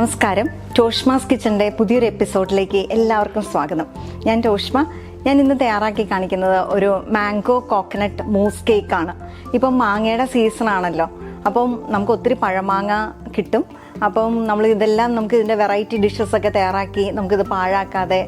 നമസ്കാരം. ടോഷ്മാസ് കിച്ചന്റെ പുതിയൊരു എപ്പിസോഡിലേക്ക് എല്ലാവർക്കും സ്വാഗതം. ഞാൻ ടോഷ്മ. ഞാൻ ഇന്ന് തയ്യാറാക്കി കാണിക്കുന്നത് ഒരു മാംഗോ കോക്കനട്ട് മൂസ് കേക്കാണ്. ഇപ്പം മാങ്ങയുടെ സീസൺ ആണല്ലോ അപ്പം നമുക്ക് ഒത്തിരി പഴമാങ്ങ കിട്ടും. അപ്പം നമ്മൾ ഇതെല്ലാം നമുക്ക് ഇതിന്റെ വെറൈറ്റി ഡിഷസ് ഒക്കെ തയ്യാറാക്കി നമുക്കിത് പാഴാക്കാതെ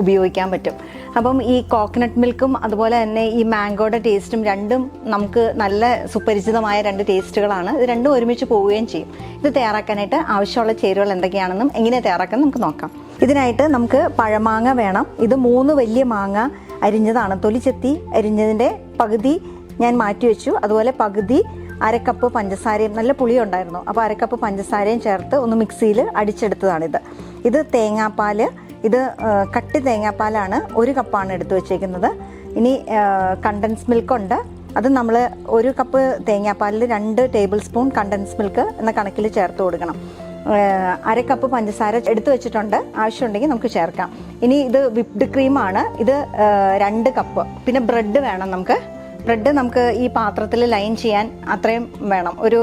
ഉപയോഗിക്കാൻ പറ്റും. അപ്പം ഈ കോക്കനട്ട് മിൽക്കും അതുപോലെ തന്നെ ഈ മാംഗോയുടെ ടേസ്റ്റും രണ്ടും നമുക്ക് നല്ല സുപരിചിതമായ രണ്ട് ടേസ്റ്റുകളാണ് ഇത് രണ്ടും ഒരുമിച്ച് പോവുകയും ചെയ്യും. ഇത് തയ്യാറാക്കാനായിട്ട് ആവശ്യമുള്ള ചേരുവകൾ എന്തൊക്കെയാണെന്നും എങ്ങനെ തയ്യാറാക്കാൻ നമുക്ക് നോക്കാം. ഇതിനായിട്ട് നമുക്ക് പഴമാങ്ങ വേണം. ഇത് മൂന്ന് വലിയ മാങ്ങ അരിഞ്ഞതാണ്. തൊലിച്ചെത്തി അരിഞ്ഞതിന്റെ പകുതി ഞാൻ മാറ്റി വെച്ചു അതുപോലെ പകുതി അരക്കപ്പ് പഞ്ചസാരയും നല്ല പുളിയുണ്ടായിരുന്നു. അപ്പോൾ അരക്കപ്പ് പഞ്ചസാരയും ചേർത്ത് ഒന്ന് മിക്സിയിൽ അടിച്ചെടുത്തതാണിത്. ഇത് തേങ്ങാപ്പാൽ ഇത് കട്ടി തേങ്ങാപ്പാലാണ് ഒരു കപ്പാണ് എടുത്തു വെച്ചേക്കുന്നത്. ഇനി കണ്ടൻസ് മിൽക്ക് ഉണ്ട്. അത് നമ്മൾ ഒരു കപ്പ് തേങ്ങാപ്പാലിൽ രണ്ട് ടേബിൾ സ്പൂൺ കണ്ടൻസ് മിൽക്ക് എന്ന കണക്കിൽ ചേർത്ത് കൊടുക്കണം. ഏഹ് അര കപ്പ് പഞ്ചസാര എടുത്തു വെച്ചിട്ടുണ്ട്. ആവശ്യമുണ്ടെങ്കിൽ നമുക്ക് ചേർക്കാം. ഇനി ഇത് വിപ്ഡ് ക്രീമാണ് ഇത് രണ്ട് കപ്പ്. പിന്നെ ബ്രെഡ് വേണം നമുക്ക്. ബ്രെഡ് നമുക്ക് ഈ പാത്രത്തിൽ ലൈൻ ചെയ്യാൻ അത്രയും വേണം. ഒരു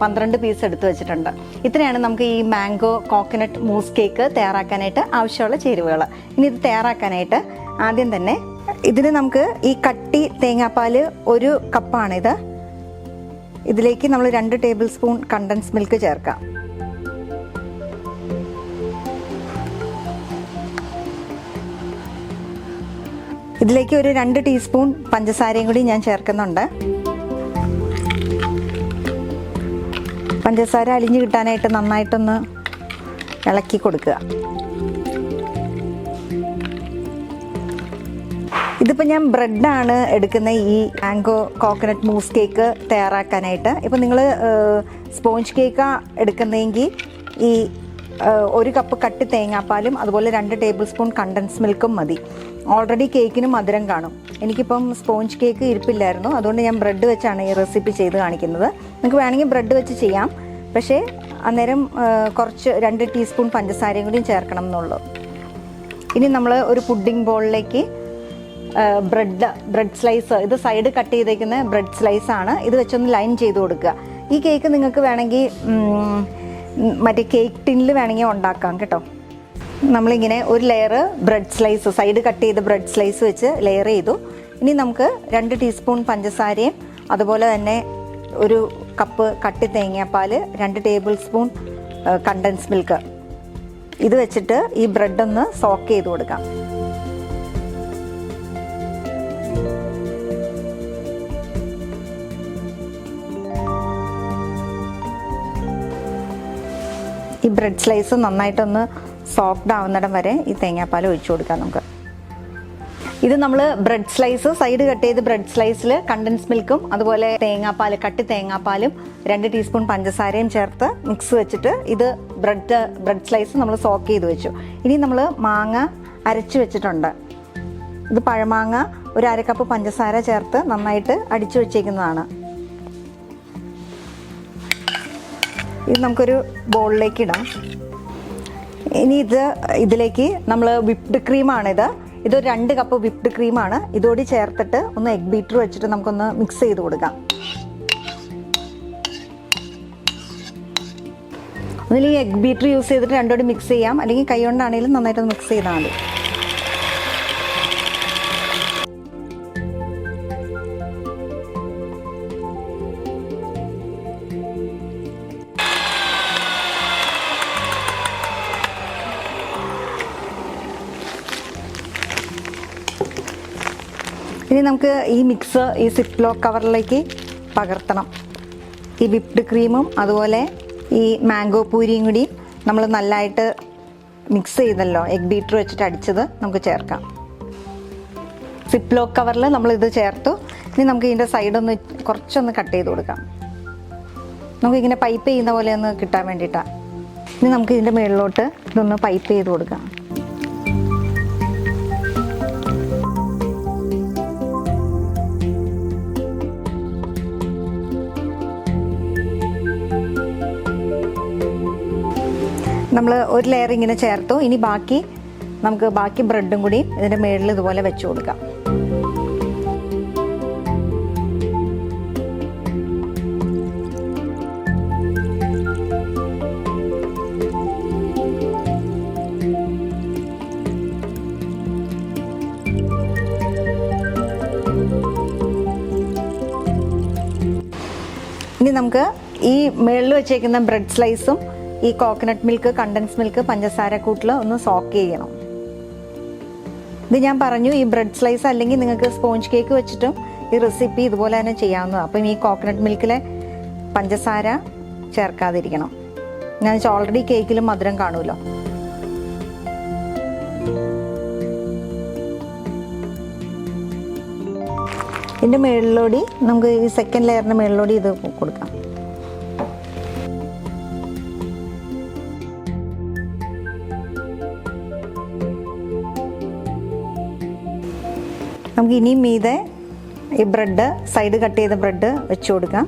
പന്ത്രണ്ട് പീസ് എടുത്തു വെച്ചിട്ടുണ്ട്. ഇത്രയാണ് നമുക്ക് ഈ മാംഗോ കോക്കനട്ട് മൂസ് കേക്ക് തയ്യാറാക്കാനായിട്ട് ആവശ്യമുള്ള ചേരുവകൾ. ഇനി ഇത് തയ്യാറാക്കാനായിട്ട് ആദ്യം തന്നെ ഇതിന് നമുക്ക് ഈ കട്ടി തേങ്ങാപ്പാൽ ഒരു കപ്പാണിത്. ഇതിലേക്ക് നമ്മൾ രണ്ട് ടേബിൾ സ്പൂൺ കണ്ടൻസ് മിൽക്ക് ചേർക്കാം. ഇതിലേക്ക് ഒരു രണ്ട് ടീസ്പൂൺ പഞ്ചസാരയും കൂടി ഞാൻ ചേർക്കുന്നുണ്ട്. പഞ്ചസാര അലിഞ്ഞു കിട്ടാനായിട്ട് നന്നായിട്ടൊന്ന് ഇളക്കി കൊടുക്കുക. ഇതിപ്പോൾ ഞാൻ ബ്രെഡാണ് എടുക്കുന്ന ഈ മാംഗോ കോക്കനട്ട് മൂസ് കേക്ക് തയ്യാറാക്കാനായിട്ട്. ഇപ്പോൾ നിങ്ങൾ സ്പോഞ്ച് കേക്കാണ് എടുക്കുന്നതെങ്കിൽ ഈ ഒരു കപ്പ് കട്ടി തേങ്ങാപ്പാലും അതുപോലെ രണ്ട് ടേബിൾ സ്പൂൺ കണ്ടൻസ് മിൽക്കും മതി. ഓൾറെഡി കേക്കിന് മധുരം കാണും. എനിക്കിപ്പം സ്പോഞ്ച് കേക്ക് ഇരിപ്പില്ലായിരുന്നു. അതുകൊണ്ട് ഞാൻ ബ്രെഡ് വെച്ചാണ് ഈ റെസിപ്പി ചെയ്ത് കാണിക്കുന്നത്. നിങ്ങൾക്ക് വേണമെങ്കിൽ ബ്രെഡ് വെച്ച് ചെയ്യാം. പക്ഷേ അന്നേരം കുറച്ച് രണ്ട് ടീസ്പൂൺ പഞ്ചസാരയും കൂടി ചേർക്കണം എന്നുള്ളൂ. ഇനി നമ്മൾ ഒരു പുഡിംഗ് ബോളിലേക്ക് ബ്രെഡ് ബ്രെഡ് സ്ലൈസ് ഇത് സൈഡ് കട്ട് ചെയ്തേക്കുന്ന ബ്രെഡ് സ്ലൈസ് ആണ്. ഇത് വെച്ചൊന്ന് ലൈൻ ചെയ്ത് കൊടുക്കുക. ഈ കേക്ക് നിങ്ങൾക്ക് വേണമെങ്കിൽ മറ്റേ കേക്ക് ടിന്നിൽ വേണമെങ്കിൽ ഉണ്ടാക്കാം കേട്ടോ. നമ്മളിങ്ങനെ ഒരു layer bread slice side cut ചെയ്ത് ബ്രെഡ് സ്ലൈസ് വെച്ച് ലെയർ ചെയ്തു. ഇനി നമുക്ക് രണ്ട് ടീസ്പൂൺ പഞ്ചസാരയും അതുപോലെ തന്നെ ഒരു കപ്പ് കട്ടി തേങ്ങാപ്പാൽ രണ്ട് ടേബിൾ സ്പൂൺ കണ്ടൻസ് മിൽക്ക് ഇത് വെച്ചിട്ട് ഈ ബ്രെഡ് ഒന്ന് സോക്ക് ചെയ്ത് കൊടുക്കാം. ഈ ബ്രെഡ് സ്ലൈസ് നന്നായിട്ടൊന്ന് സോഫ്റ്റ് ആവുന്നിടം വരെ ഈ തേങ്ങാപ്പാൽ ഒഴിച്ചു കൊടുക്കാം നമുക്ക്. ഇത് നമ്മൾ ബ്രെഡ് സ്ലൈസ് സൈഡ് കട്ട് ചെയ്ത് ബ്രെഡ് സ്ലൈസിൽ കണ്ടൻസ് മിൽക്കും അതുപോലെ തേങ്ങാപ്പാൽ കട്ടി തേങ്ങാപ്പാലും രണ്ട് ടീസ്പൂൺ പഞ്ചസാരയും ചേർത്ത് മിക്സ് വെച്ചിട്ട് ഇത് ബ്രെഡ് ബ്രെഡ് സ്ലൈസ് നമ്മൾ സോക്ക് ചെയ്ത് വെച്ചു. ഇനി നമ്മൾ മാങ്ങ അരച്ച് വെച്ചിട്ടുണ്ട്. ഇത് പഴമാങ്ങ ഒരു അര കപ്പ് പഞ്ചസാര ചേർത്ത് നന്നായിട്ട് അടിച്ചു വെച്ചേക്കുന്നതാണ്. ഇത് നമുക്കൊരു ബോളിലേക്ക് ഇടാം. ഇനി ഇത് ഇതിലേക്ക് നമ്മൾ വിപ്ഡ് ക്രീമാണിത് ഇത് രണ്ട് കപ്പ് വിപ്ഡ് ക്രീമാണ് ഇതോടി ചേർത്തിട്ട് ഒന്ന് എഗ് ബീറ്റർ വെച്ചിട്ട് നമുക്കൊന്ന് മിക്സ് ചെയ്ത് കൊടുക്കാം. ഈ എഗ് ബീറ്റർ യൂസ് ചെയ്തിട്ട് രണ്ടോടി മിക്സ് ചെയ്യാം. അല്ലെങ്കിൽ കൈ കൊണ്ടാണെങ്കിലും നന്നായിട്ട് മിക്സ് ചെയ്താൽ മതി. ഇനി നമുക്ക് ഈ മിക്സ് ഈ സിപ്ലോ കവറിലേക്ക് പകർത്തണം. ഈ വിപ്ഡ് ക്രീമും അതുപോലെ ഈ മാംഗോ പൂരിയും കൂടി നമ്മൾ നല്ലതായിട്ട് മിക്സ് ചെയ്തല്ലോ. എഗ് ബീറ്റർ വെച്ചിട്ട് അടിച്ചത് നമുക്ക് ചേർക്കാം. സിപ്ലോ കവറിൽ നമ്മൾ ഇത് ചേർത്തു. ഇനി നമുക്ക് ഇതിന്റെ സൈഡൊന്ന് കുറച്ചൊന്ന് കട്ട് ചെയ്ത് കൊടുക്കാം. നമുക്കിങ്ങനെ പൈപ്പ് ചെയ്യുന്ന പോലെ ഒന്ന് കിട്ടാൻ വേണ്ടിയിട്ടാണ് ഇനി നമുക്ക് ഇതിന്റെ മുകളിലോട്ട് ഇതൊന്ന് പൈപ്പ് ചെയ്ത് കൊടുക്കാം. നമ്മൾ ഒരു ലെയർ ഇങ്ങനെ ചേർത്തു. ഇനി ബാക്കി നമുക്ക് ബാക്കി ബ്രെഡും കൂടി ഇതിന്റെ മേളിൽ ഇതുപോലെ വെച്ച് കൊടുക്കാം. ഇനി നമുക്ക് ഈ മേളിൽ വെച്ചേക്കുന്ന ബ്രെഡ് സ്ലൈസും ഈ കോക്കനട്ട് മിൽക്ക് കണ്ടൻസ് മിൽക്ക് പഞ്ചസാര കൂട്ടിൽ ഒന്ന് സോക്ക് ചെയ്യണം. ഇത് ഞാൻ പറഞ്ഞു ഈ ബ്രെഡ് സ്ലൈസ് അല്ലെങ്കിൽ നിങ്ങൾക്ക് സ്പോഞ്ച് കേക്ക് വെച്ചിട്ടും ഈ റെസിപ്പി ഇതുപോലെ തന്നെ ചെയ്യാവുന്നതാണ്. അപ്പം ഈ കോക്കനട്ട് മിൽക്കിലെ പഞ്ചസാര ചേർക്കാതിരിക്കണം. ഞാൻ ഓൾറെഡി കേക്കിലും മധുരം കാണുമല്ലോ. ഇതിന്റെ മുകളിലൂടെ നമുക്ക് ഈ സെക്കൻഡ് ലെയറിന്റെ മുകളിലൂടെ ഇത് കൊടുക്കാം. നമുക്ക് ഇനിയും മീതെ ഈ ബ്രെഡ് സൈഡ് കട്ട് ചെയ്ത ബ്രെഡ് വെച്ച് കൊടുക്കാം.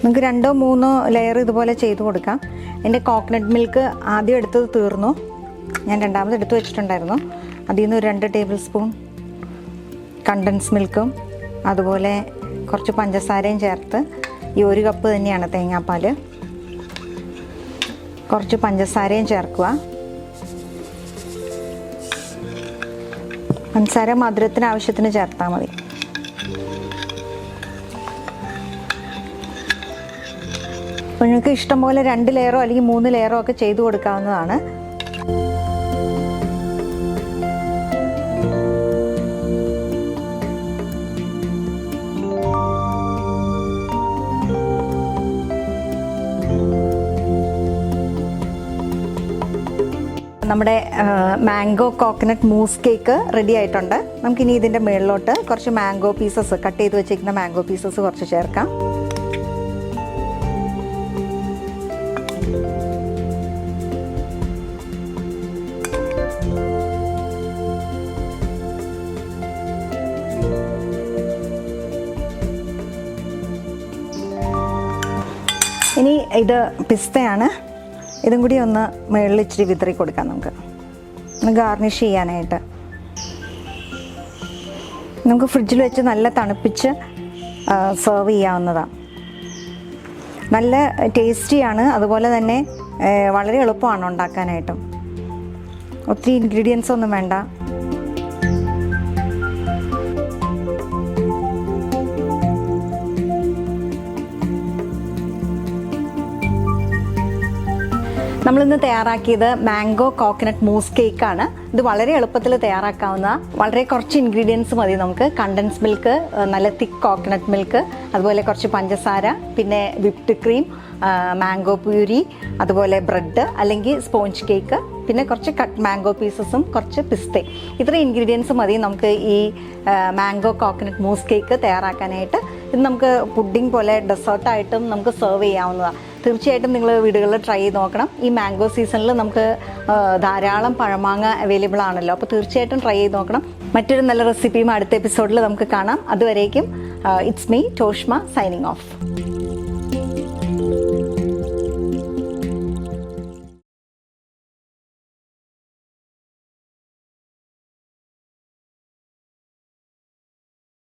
നമുക്ക് രണ്ടോ മൂന്നോ ലെയർ ഇതുപോലെ ചെയ്ത് കൊടുക്കാം. എന്റെ കോക്കനട്ട് മിൽക്ക് ആദ്യം എടുത്തത് തീർന്നു. ഞാൻ രണ്ടാമത് എടുത്ത് വെച്ചിട്ടുണ്ടായിരുന്നു. അതിൽ നിന്ന് ഒരു രണ്ട് ടേബിൾ സ്പൂൺ കണ്ടൻസ് മിൽക്കും അതുപോലെ കുറച്ച് പഞ്ചസാരയും ചേർത്ത് ഈ ഒരു കപ്പ് തന്നെയാണ് തേങ്ങാപ്പാൽ കുറച്ച് പഞ്ചസാരയും ചേർക്കുക. പഞ്ചസാര മധുരത്തിന് ആവശ്യത്തിന് ചേർത്താൽ മതി. നിങ്ങൾക്ക് ഇഷ്ടം പോലെ രണ്ട് ലെയറോ അല്ലെങ്കിൽ മൂന്ന് ലെയറോ ഒക്കെ ചെയ്തു കൊടുക്കാവുന്നതാണ്. നമ്മുടെ mango coconut mousse cake ready ആയിട്ടുണ്ട്. നമുക്കിനി ഇതിന്റെ മുകളിലോട്ട് കുറച്ച് മാംഗോ പീസസ് കട്ട് ചെയ്ത് വെച്ചിരിക്കുന്ന മാംഗോ പീസസ് കുറച്ച് ചേർക്കാം. ഇനി ഇത് പിസ്തയാണ്. ഇതും കൂടി ഒന്ന് മുകളിൽ ഇച്ചിരി വിതറി കൊടുക്കാം നമുക്ക്. ഒന്ന് ഗാർണിഷ് ചെയ്യാനായിട്ട്. നമുക്ക് ഫ്രിഡ്ജിൽ വെച്ച് നല്ല തണുപ്പിച്ച് സെർവ് ചെയ്യാവുന്നതാണ് നല്ല ടേസ്റ്റിയാണ് അതുപോലെ തന്നെ വളരെ എളുപ്പമാണ് ഉണ്ടാക്കാനായിട്ടും. ഒത്തിരി ഇൻഗ്രീഡിയൻസ് ഒന്നും വേണ്ട. നമ്മളിന്ന് തയ്യാറാക്കിയത് മാംഗോ കോക്കനട്ട് മൂസ് കേക്ക് ആണ് ഇത് വളരെ എളുപ്പത്തിൽ തയ്യാറാക്കാവുന്ന വളരെ കുറച്ച് ഇൻഗ്രീഡിയൻസ് മതി നമുക്ക്. കണ്ടൻസ് മിൽക്ക് നല്ല തിക്ക് കോക്കനട്ട് മിൽക്ക് അതുപോലെ കുറച്ച് പഞ്ചസാര പിന്നെ വിപ്ഡ് ക്രീം മാംഗോ പ്യൂരി അതുപോലെ ബ്രെഡ് അല്ലെങ്കിൽ സ്പോഞ്ച് കേക്ക് പിന്നെ കുറച്ച് കട്ട് മാംഗോ പീസസും കുറച്ച് പിസ്തെ ഇത്രയും ഇൻഗ്രീഡിയൻസ് മതി നമുക്ക് ഈ മാംഗോ കോക്കനട്ട് മൂസ് കേക്ക് തയ്യാറാക്കാനായിട്ട്. ഇത് നമുക്ക് പുഡിംഗ് പോലെ ഡെസേർട്ടായിട്ടും നമുക്ക് സെർവ് ചെയ്യാവുന്നതാണ് തീർച്ചയായിട്ടും നിങ്ങൾ വീടുകളിൽ ട്രൈ ചെയ്ത് നോക്കണം. ഈ മാംഗോ സീസണിൽ നമുക്ക് ധാരാളം പഴമാങ്ങ അവൈലബിൾ ആണല്ലോ. അപ്പോൾ തീർച്ചയായിട്ടും ട്രൈ ചെയ്ത് നോക്കണം. മറ്റൊരു നല്ല റെസിപ്പിയും അടുത്ത എപ്പിസോഡിൽ നമുക്ക് കാണാം. അതുവരേക്കും it's me Toshma signing off